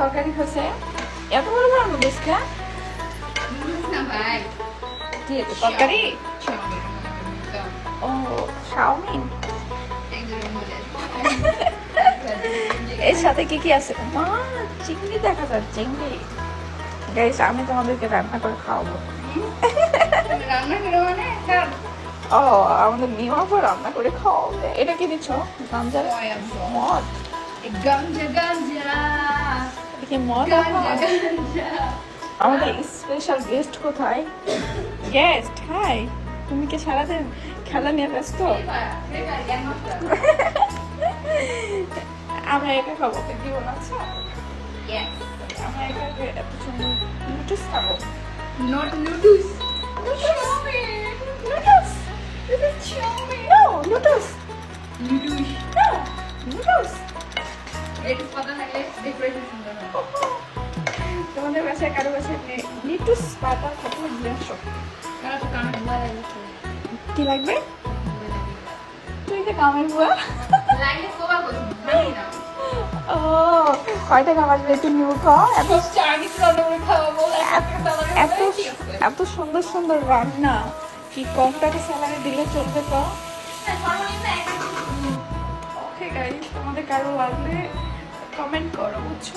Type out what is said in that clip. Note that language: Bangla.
তরকারি এত বড় বড় ও এর সাথে কি কি আছে? মা, চিংড়ি দেখা যাচ্ছে চিংড়ি। আমি তোমাদেরকে রান্না করে খাওয়াবো। রান্না করে মানে ও আমাদের রান্না করে খাওয়াবে। এটা কি দিচ্ছ? গাঞ্জার মদ? গাঞ্জা গাঞ্জা। এটা কি মদ গাঞ্জা আবার? গাঞ্জা আমাদের স্পেশাল গেস্ট কোথায়? গেস্ট হাই তুমি কি সারাদিন খেলা নিয়ে ব্যস্ত? আমরা একা খাব। কি বলা আছে আমরা একা এত সুন্দর নুডলস খাব। Not noodles. Noodles no noodles Noodles. No noodles Lettuce পাতা থাকলে decoration. সুন্দর হয়। কারণ তো কানের ধোয়া লাগছে। কি লাগবে তুই যে কামের বুয়া লাগলে কোবা করুন, জানি না। ও কয় টাকা বাজবে একটু নিউ খাও এত এত। এত সুন্দর সুন্দর রান্না কি কম টাকা স্যালারি দিলে চলবে তো হ্যাঁ, ওকে গাইস তোমাদের কারও লাগলে কমেন্ট করো বুঝছ